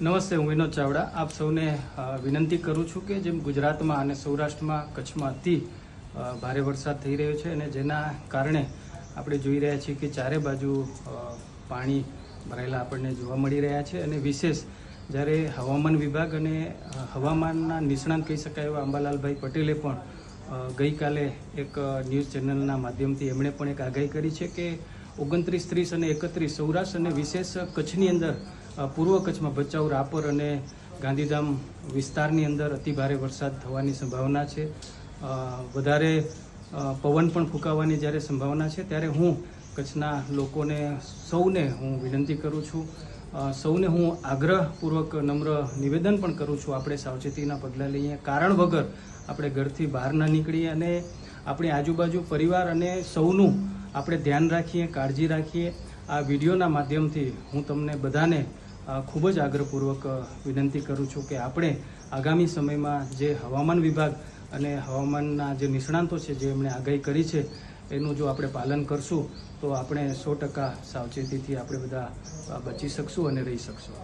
નમસ્તે, હું વિનોદ ચાવડા. આપ સૌને વિનંતી કરું છું કે જેમ ગુજરાતમાં અને સૌરાષ્ટ્રમાં કચ્છમાં અતિ ભારે વરસાદ થઈ રહ્યો છે અને જેના કારણે આપણે જોઈ રહ્યા છીએ કે ચારે બાજુ પાણી ભરાયેલા આપણને જોવા મળી રહ્યા છે અને વિશેષ જ્યારે હવામાન વિભાગ અને હવામાનના નિષ્ણાંત કહી શકાય એવા અંબાલાલભાઈ પટેલે પણ ગઈકાલે એક ન્યૂઝ ચેનલના માધ્યમથી એમણે પણ એક આગાહી કરી છે કે ઓગણત્રીસ, ત્રીસ અને એકત્રીસ સૌરાષ્ટ્ર અને વિશેષ કચ્છની અંદર પૂર્વ કચ્છમાં ભચાઉ, રાપર અને ગાંધીધામ વિસ્તારની અંદર અતિભારે વરસાદ થવાની સંભાવના છે. વધારે પવન પણ ફૂંકાવાની જ્યારે સંભાવના છે, ત્યારે હું કચ્છના લોકોને, સૌને હું વિનંતી કરું છું. સૌને હું આગ્રહપૂર્વક નમ્ર નિવેદન પણ કરું છું આપણે સાવચેતીના પગલાં લઈએ. કારણ વગર આપણે ઘરથી બહાર ના નીકળીએ અને આપણી આજુબાજુ પરિવાર અને સૌનું આપણે ધ્યાન રાખીએ, કાળજી રાખીએ. આ વિડીયોના માધ્યમથી હું તમને બધાને ખૂબ જ આગ્રહપૂર્વક વિનંતી કરું છું કે આપણે આગામી સમયમાં જે હવામાન વિભાગ અને હવામાનના જે નિષ્ણાંતો છે, જે એમણે આગાહી કરી છે, એનું જો આપણે પાલન કરશું, તો આપણે સો ટકા સાવચેતીથી આપણે બધા બચી શકશું અને રહી શકશું.